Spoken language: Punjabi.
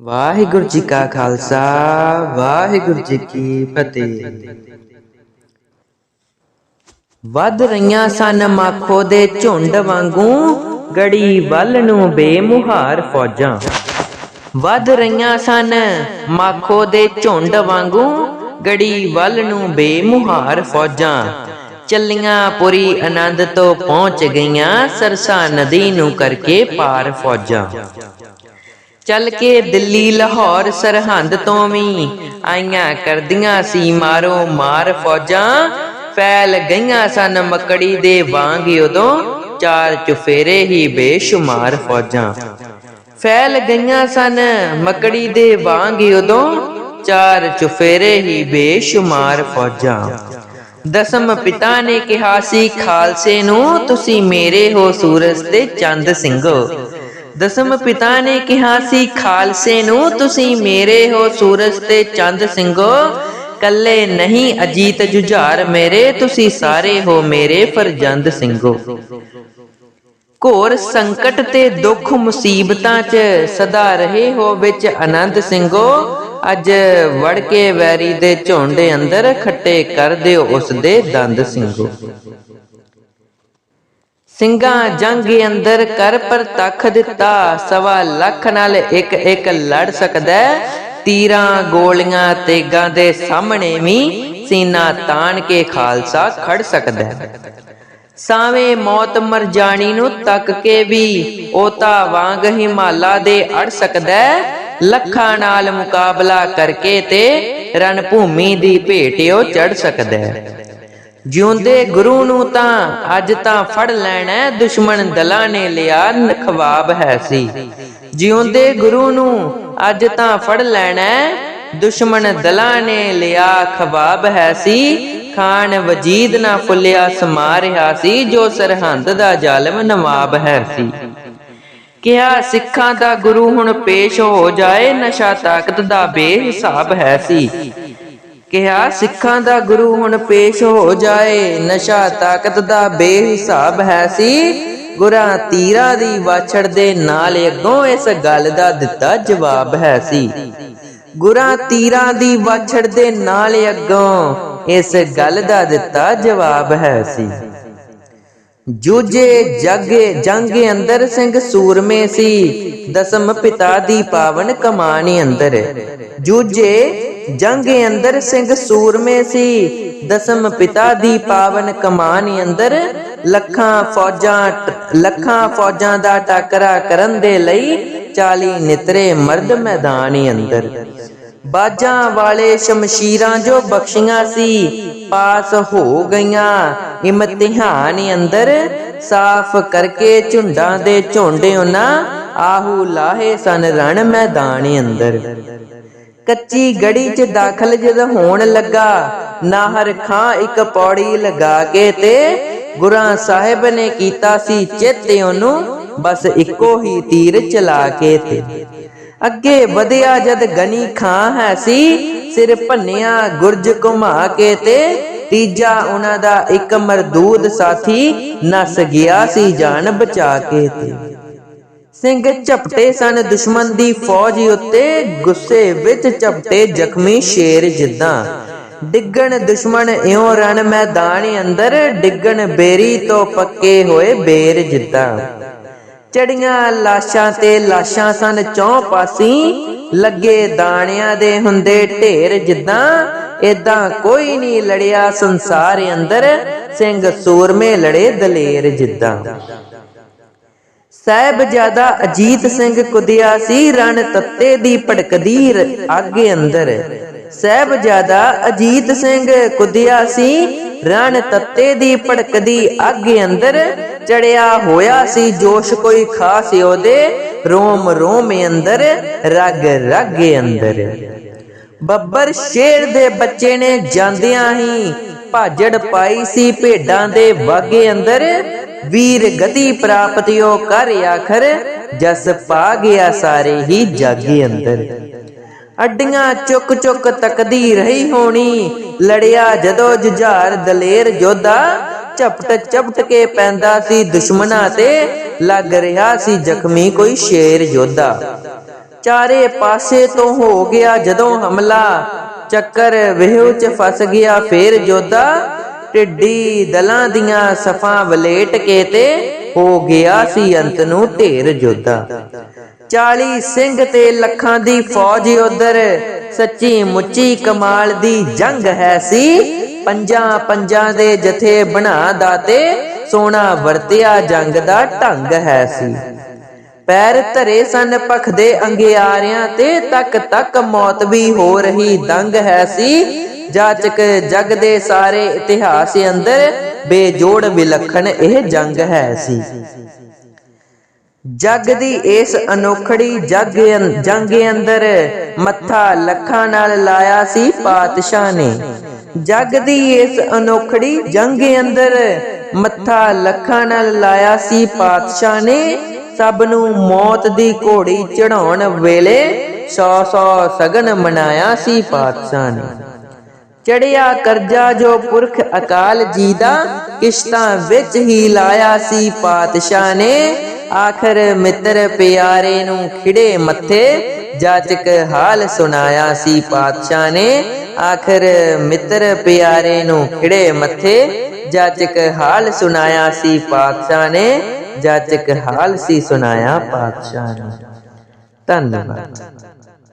ਵਾਹਿਗੁਰੂ ਜੀ ਕਾ ਖਾਲਸਾ, ਵਾਹਿਗੁਰੂ ਜੀ ਕੀ ਫਤਿਹ। ਵੱਧ ਰਹੀਆਂ ਸਨ ਮਾਖੋ ਦੇ ਝੁੰਡ ਵਾਂਗੂ, ਗੜੀ ਵੱਲ ਨੂੰ ਬੇਮੁਹਾਰ ਫੌਜਾਂ। ਵੱਧ ਰਹੀਆਂ ਸਨ ਮਾਖੋ ਦੇ ਝੁੰਡ ਵਾਂਗੂ, ਗੜੀ ਵੱਲ ਨੂੰ ਬੇਮੁਹਾਰ ਫੌਜਾਂ। ਚੱਲੀਆਂ ਪੁਰੀ ਆਨੰਦ ਤੋਂ ਪਹੁੰਚ ਗਈਆਂ, ਸਰਸਾ ਨਦੀ ਨੂੰ ਕਰਕੇ ਪਾਰ ਫੌਜਾਂ। ਚੱਲ ਕੇ ਦਿੱਲੀ ਲਾਹੌਰ ਸਰਹੰਦ ਤੋਂ ਵੀ ਆਈਆਂ ਕਰਦੀਆਂ ਸੀ ਮਾਰੋ ਮਾਰ ਫੌਜਾਂ, ਫੈਲ ਗਈਆਂ ਸਨ ਮਕੜੀ ਦੇ ਵਾਂਗ ਉਦੋਂ ਚਾਰ ਚੁਫੇਰੇ ਹੀ ਬੇਸ਼ੁਮਾਰ ਫੌਜਾਂ। ਫੈਲ ਗਈਆਂ ਸਨ ਮਕੜੀ ਦੇ ਵਾਂਗ ਉਦੋਂ ਚਾਰ ਚੁਫੇਰੇ ਹੀ ਬੇਸ਼ੁਮਾਰ ਫੌਜਾਂ। ਦਸਮ ਪਿਤਾ ਨੇ ਕਿਹਾ ਸੀ, ਖਾਲਸੇ ਨੂੰ ਤੁਸੀਂ ਮੇਰੇ ਹੋ ਸੂਰਜ ਤੇ ਚੰਦ ਸਿੰਘੋ। ਦਸਮ ਪਿਤਾ ਨੇ ਕਿਹਾ ਸੀ, ਖਾਲਸੇ ਨੂੰ ਤੁਸੀਂ ਮੇਰੇ ਹੋ ਸੂਰਜ ਤੇ ਚੰਦ ਸਿੰਘੋ। ਕੱਲੇ ਨਹੀਂ ਅਜੀਤ ਜੁਝਾਰ ਮੇਰੇ, ਤੁਸੀਂ ਸਾਰੇ ਹੋ ਮੇਰੇ ਫਰਜੰਦ ਸਿੰਘੋ। ਘੋਰ ਸੰਕਟ ਤੇ ਦੁੱਖ ਮੁਸੀਬਤਾਂ 'ਚ ਸਦਾ ਰਹੇ ਹੋ ਵਿੱਚ ਆਨੰਦ ਸਿੰਘੋ। ਅੱਜ ਵੜ ਕੇ ਵੈਰੀ ਦੇ ਝੋਂਡੇ ਅੰਦਰ ਖੱਟੇ ਕਰ ਦਿਓ ਉਸ ਦੇ ਦੰਦ ਸਿੰਘੋ। ਸਿੰਘਾਂ ਜੰਗ ਅੰਦਰ ਕਰ ਪਰ ਤੱਕ ਦਿੱਤਾ, ਸਵਾ ਲੱਖ ਨਾਲ ਇੱਕ ਇੱਕ ਲੜ ਸਕਦਾ ਤੀਰਾਂ ਗੋਲੀਆਂ ਤੇਗਾਂ ਦੇ ਸਾਹਮਣੇ ਵੀ ਸੀਨਾ ਤਾਣ ਕੇ ਖਾਲਸਾ ਖੜ ਸਕਦਾ ਹੈ। ਸਾਵੇਂ ਮੌਤ ਮਰ ਜਾਣੀ ਨੂੰ ਤੱਕ ਕੇ ਵੀ ਓਤਾ ਵਾਂਗ ਹਿਮਾਲਾ ਦੇ ਅੜ ਸਕਦਾ ਲੱਖਾਂ ਨਾਲ ਮੁਕਾਬਲਾ ਕਰਕੇ ਤੇ ਰਣ ਭੂਮੀ ਦੀ ਭੇਟਿਓ ਚੜ ਸਕਦਾ ਜਿਉਂਦੇ ਗੁਰੂ ਨੂੰ ਤਾਂ ਅੱਜ ਤਾਂ ਫੜ ਲੈਣਾ, ਦੁਸ਼ਮਣ ਦਲਾਂ ਨੇ ਲਿਆ ਖਵਾਬ ਹੈ ਸੀ। ਜਿਉਂਦੇ ਗੁਰੂ ਨੂੰ ਅੱਜ ਤਾਂ ਫੜ ਲੈਣਾ, ਦੁਸ਼ਮਣ ਦਲਾਂ ਨੇ ਲਿਆ, ਖਵਾਬ ਹੈ ਸੀ। ਖਾਨ ਵਜੀਦ ਨਾ ਫੁੱਲਿਆ, ਸਮਾ ਰਿਹਾ ਸੀ, ਜੋ ਸਰਹੰਦ ਦਾ ਜ਼ਾਲਮ ਨਵਾਬ ਹੈ ਸੀ। ਕਿਹਾ, ਸਿੱਖਾਂ ਦਾ ਗੁਰੂ ਹੁਣ ਪੇਸ਼ ਹੋ ਜਾਏ, ਨਸ਼ਾ ਤਾਕਤ ਦਾ ਬੇਹਿਸਾਬ ਹੈ ਸੀ। ਕਿਹਾ, ਸਿੱਖਾਂ ਦਾ ਗੁਰੂ ਹੁਣ ਪੇਸ਼ ਹੋ ਜਾਏ। ਨਸ਼ਾ ਤਾਕਤ ਦਾ ਬੇਹਿਸਾਬ ਹੈ ਸੀ। ਗੁਰਾਂ ਤੀਰਾ ਦੀ ਵਾਛੜ ਦੇ ਨਾਲ ਅੱਗੋਂ ਇਸ ਗੱਲ ਦਾ ਦਿੱਤਾ ਜਵਾਬ ਹੈ ਸੀ। ਗੁਰਾਂ ਤੀਰਾਂ ਦੀ ਵਾਛੜ ਦੇ ਨਾਲ ਅੱਗੋਂ ਇਸ ਗੱਲ ਦਾ ਦਿੱਤਾ ਜਵਾਬ ਹੈ ਸੀ। ਜੂਝੇ ਜੱਗੇ ਜੰਗ ਅੰਦਰ ਸਿੰਘ ਸੂਰਮੇ ਸੀ। ਦਸਮ ਪਿਤਾ ਦੀ ਪਾਵਨ ਕਮਾਨੀ ਅੰਦਰ। ਜੂਝੇ ਜੰਗ ਅੰਦਰ ਸਿੰਘ ਸੂਰਮੇ ਸੀ। ਦਸਮ ਪਿਤਾ ਦੀ ਪਾਵਨ ਕਮਾਨੀ ਅੰਦਰ ਲੱਖਾਂ ਫੌਜਾਂ ਲੱਖਾਂ ਫੌਜਾਂ ਦਾ ਟਾਕਰਾ ਕਰਨ ਦੇ ਲਈ 40 ਨਿਤਰੇ ਮਰਦ ਮੈਦਾਨ ਅੰਦਰ। ਬਾਜਾਂ ਵਾਲੇ ਸ਼ਮਸ਼ੀਰਾਂ ਜੋ ਬਖਸ਼ੀਆਂ ਸੀ, ਪਾਸ ਹੋ ਗਈਆਂ। ਇਮਤਿਹਾਨ ਅੰਦਰ ਸਾਫ਼ ਕਰਕੇ ਝੁੰਡਾਂ ਦੇ ਝੁੰਡੇ ਉਹਨਾਂ ਆਹੂ ਲਾਹੇ ਸਨ ਰਣ ਮੈਦਾਨ ਅੰਦਰ। ਕੱਚੀ ਗੜੀ 'ਚ ਦਾਖਲ ਜਦ ਹੋਣ ਲੱਗਾ, ਨਾਹਰ ਖਾਂ ਇੱਕ ਪੌੜੀ ਲਗਾ ਕੇ ਤੇ ਗੁਰਾਂ ਸਾਹਿਬ ਨੇ ਕੀਤਾ ਸੀ ਚੇਤੇ ਉਹਨੂੰ, ਬਸ ਇੱਕੋ ਹੀ ਤੀਰ ਚਲਾ ਕੇ ਤੇ। ਅੱਗੇ ਵਧਿਆ ਜਦ ਗਨੀ ਖਾਂ ਹੈ ਸੀ, ਸਿਰ ਭੰਨਿਆ ਗੁਰਜ ਘੁਮਾ ਕੇ ਤੇ ਤੀਜਾ ਉਹਨਾਂ ਦਾ ਇੱਕ ਮਰਦੂਦ ਸਾਥੀ ਨਸ ਗਿਆ ਸੀ ਜਾਨ ਬਚਾ ਕੇ ਤੇ। ਸਿੰਘ ਝਪਟੇ ਸਨ ਦੁਸ਼ਮਣ ਦੀ ਫੌਜ ਉੱਤੇ ਗੁੱਸੇ ਵਿੱਚ ਝਪਟੇ ਜ਼ਖਮੀ ਸ਼ੇਰ ਜਿੱਦਾਂ। ਡਿੱਗਣ ਦੁਸ਼ਮਣ ਇਉਂ ਰਣ ਮੈਦਾਨ ਅੰਦਰ ਡਿੱਗਣ ਬੇਰੀ ਤੋਂ ਪੱਕੇ ਹੋਏ ਬੇਰ ਜਿੱਦਾਂ। ਚੜੀਆਂ ਲਾਸ਼ਾਂ ਤੇ ਲਾਸ਼ਾਂ ਸਨ, ਚੌਂ ਪਾਸੀ ਲੱਗੇ ਦਾਣਿਆਂ ਦੇ ਹੁੰਦੇ ਢੇਰ, ਜਿੱਦਾਂ ਏਦਾਂ ਕੋਈ ਨਹੀਂ ਲੜਿਆ ਸੰਸਾਰ ਅੰਦਰ, ਸਿੰਘ ਸੂਰਮੇ ਲੜੇ ਦਲੇਰ ਜਿੱਦਾਂ। ਸਾਹਿਬਜ਼ਾਦਾ ਅਜੀਤ ਸਿੰਘ ਕੁਦਿਆ ਸੀ, ਰਣ ਤੱਤੇ ਦੀ ਭੜਕਦੀ ਅੱਗ ਅੰਦਰ। ਸਾਹਿਬਜ਼ਾਦਾ ਅਜੀਤ ਸਿੰਘ ਕੁਦਿਆ ਸੀ, ਰਣ ਤੱਤੇ ਦੀ ਭੜਕਦੀ ਅੱਗ ਅੰਦਰ ਚੜਿਆ ਹੋਇਆ ਸੀ, ਜੋਸ਼ ਕੋਈ ਖਾਸ ਉਹਦੇ। ਰੋਮ ਰੋਮ ਅੰਦਰ, ਰਗ ਰਗ ਅੰਦਰ। ਬੱਬਰ ਸ਼ੇਰ ਦੇ ਬੱਚੇ ਨੇ ਜਾਂਦਿਆਂ ਹੀ ਭਾਜੜ ਪਾਈ ਸੀ ਭੇਡਾਂ ਦੇ ਵਾਗੇ ਅੰਦਰ। ਵੀਰ ਗਤੀ ਪ੍ਰਾਪਤਿਓ ਕਰ ਆਖਰ, ਜਸ ਪਾ ਗਿਆ ਸਾਰੇ ਹੀ ਜਾਗੇ ਅੰਦਰ। ਅੱਡੀਆਂ ਚੁੱਕ ਚੁੱਕ ਤਕਦੀ ਰਹੀ ਹੋਣੀ, ਲੜਿਆ ਜਦੋਂ ਜੁਝਾਰ ਦਲੇਰ ਜੋਧਾ। ਝਪਟ ਝਪਟ ਕੇ ਪੈਂਦਾ ਸੀ ਦੁਸ਼ਮਣਾ ਤੇ। ਲੱਗ ਰਿਹਾ ਸੀ ਜ਼ਖਮੀ ਕੋਈ ਸ਼ੇਰ ਯੋਧਾ। ਚਾਰੇ ਪਾਸੇ ਤੋਂ ਹੋ ਗਿਆ ਜਦੋਂ ਹਮਲਾ। ਚੱਕਰ ਵਿਹੂ ਚ ਫਸ ਗਿਆ ਫੇਰ ਜੋਧਾ ਢਿੱਡੀ ਦਲਾਂ ਦੀਆਂ ਸਫਾਂ ਵਲੇਟ ਕੇ ਤੇ ਹੋ ਗਿਆ ਸੀ ਅੰਤ ਨੂੰ ਢੇਰ ਜੋਧਾ 40 ਸਿੰਘ ਤੇ ਲੱਖਾਂ ਦੀ ਫੌਜ ਉਧਰ। ਸੱਚੀ ਮੁੱਚੀ ਕਮਾਲ ਦੀ ਜੰਗ ਹੈ ਸੀ। ਪੰਜਾਂ ਪੰਜਾਂ ਦੇ ਜਥੇ ਬਣਾ ਦਾਤੇ ਸੋਨਾ ਵਰਤਿਆ ਜੰਗ ਦਾ ਢੰਗ ਹੈ ਸੀ। ਪੈਰ ਧਰੇ ਸਨ ਪਖ ਅੰਗਿਆਰਿਆਂ ਤੇ, ਤੱਕ ਤੱਕ ਮੌਤ ਵੀ ਹੋ ਰਹੀ ਦੰਗ ਹੈ ਸੀ। ਜਾਚਕ ਜਗ ਦੇ ਸਾਰੇ ਇਤਿਹਾਸ ਅੰਦਰ ਬੇਜੋੜ ਵਿਲੱਖਣ ਇਹ ਜੰਗ ਹੈ ਸੀ। ਜਗ ਦੀ ਇਸ ਅਨੋਖੜੀ ਜਗ ਜੰਗ ਅੰਦਰ ਮੱਥਾ ਲੱਖਾਂ ਨਾਲ ਲਾਇਆ ਸੀ ਪਾਤਸ਼ਾਹ ਨੇ। ਜਗ ਦੀ ਇਸ ਅਨੋਖੜੀ ਜੰਗ ਅੰਦਰ ਮੱਥਾ ਲੱਖਾਂ ਨਾਲ ਲਾਇਆ ਸੀ ਪਾਤਸ਼ਾਹ ਨੇ। ਸਭ ਨੂੰ ਮੌਤ ਦੀ ਘੋੜੀ ਚੜਾਉਣ ਵੇਲੇ ਸੌ ਸੌ ਸਗਨ ਮਨਾਇਆ ਸੀ ਪਾਤਸ਼ਾਹ ਨੇ। ਚੜਿਆ ਕਰਜ਼ਾ ਜੋ ਪੁਰਖ ਅਕਾਲ ਜੀ ਦਾ ਕਿਸ਼ਤਾਂ ਵਿੱਚ ਹੀ ਲਾਇਆ ਸੀ ਪਾਤਸ਼ਾਹ ਨੇ। ਆਖਰ ਮਿੱਤਰ ਪਿਆਰੇ ਨੂੰ ਖਿੜੇ ਮੱਥੇ, ਜਾਚਕ ਹਾਲ ਸੁਣਾਇਆ ਸੀ ਪਾਤਸ਼ਾਹ ਨੇ। ਆਖਰ ਮਿੱਤਰ ਪਿਆਰੇ ਨੂੰ ਖਿੜੇ ਮੱਥੇ, ਜਾਚਕ ਹਾਲ ਸੁਣਾਇਆ ਸੀ ਪਾਤਸ਼ਾਹ ਨੇ, ਜਾਚਕ ਹਾਲ ਸੀ ਸੁਨਾਇਆ ਪਾਤਸ਼ਾਹ ਨੇ। ਧੰਨਵਾਦ।